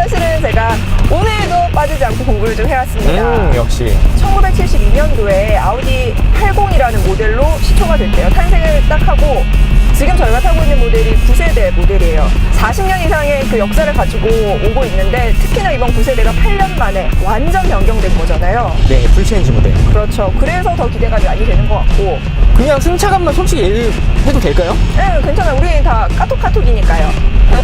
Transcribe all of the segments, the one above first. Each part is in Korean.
사실은 제가 오늘도 빠지지 않고 공부를 좀 해왔습니다. 음, 역시. 1972년도에 아우디 80이라는 모델로 시초가 됐대요. 탄생을 딱 하고 지금 저희가 타고 있는 모델이 9세대 모델이에요. 40년 이상의 그 역사를 가지고 오고 있는데 특히나 이번 9세대가 8년 만에 완전 변경된 거잖아요. 네, 풀체인지 모델. 그렇죠. 그래서 더 기대가 많이 되는 것 같고. 그냥 승차감만 솔직히 얘기해도 될까요? 네, 괜찮아요. 우리 까톡까톡이니까요.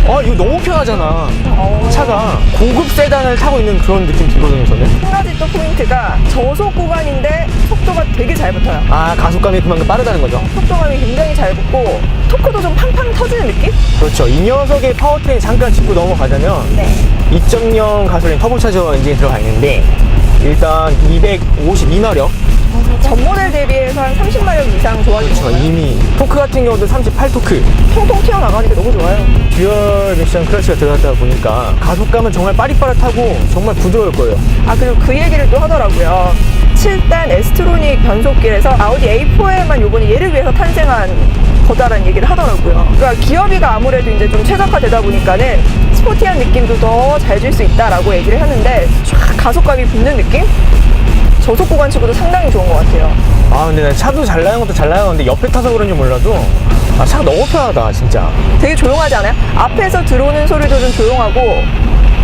아, 이거 너무 편하잖아. 어. 차가 고급 세단을 타고 있는 그런 느낌 들거든요, 저는. 한 가지 또 포인트가 저속 구간인데 속도가 되게 잘 붙어요. 아, 가속감이 그만큼 빠르다는 거죠. 속도감이 굉장히 잘 붙고 토크도 좀 팡팡 터지는 느낌? 그렇죠. 이 녀석의 파워트레인 잠깐 짚고 넘어가자면 네. 2.0 가솔린 터보차저 엔진이 들어가 있는데 일단 252마력 전 모델 대비해서 한 30마력 이상 좋아진 그렇죠. 이미 같은 경우도 38토크 통통 튀어나가니까 너무 좋아요. 듀얼 미션 클러치가 들어갔다 보니까 가속감은 정말 빠릿빠릿하고 정말 부드러울 거예요. 아 그리고 그 얘기를 또 하더라고요. 7단 에스트로닉 변속기에서 아우디 A4에만 요번에 얘를 위해서 탄생한 거다라는 얘기를 하더라고요. 그러니까 기어비가 아무래도 이제 좀 최적화되다 보니까는 스포티한 느낌도 더 잘 줄 수 있다라고 얘기를 하는데 쫙 가속감이 붙는 느낌? 저속 구간 치고도 상당히 좋은 것 같아요. 아 근데 난 차도 잘 나가는 것도 잘 나가는데 옆에 타서 그런지 몰라도 아 차가 너무 편하다 진짜. 되게 조용하지 않아요? 앞에서 들어오는 소리도 좀 조용하고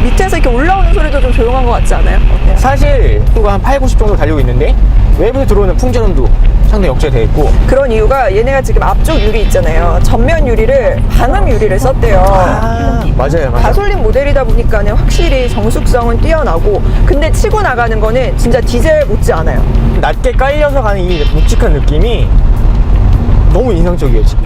밑에서 이렇게 올라오는 소리도 좀 조용한 것 같지 않아요? 어때요? 사실 속도가 한 8, 90 정도 달리고 있는데 외부에서 들어오는 풍전음도 상당히 억제되어 있고 그런 이유가 얘네가 지금 앞쪽 유리 있잖아요. 전면 유리를 방음 유리를 썼대요. 아 맞아요 맞아요. 가솔린 모델이다 보니까는 확실히 정숙성은 뛰어나고 근데 치고 나가는 거는 진짜 디젤 못지 않아요. 낮게 깔려서 가는 이 묵직한 느낌이 너무 인상적이에요 지금.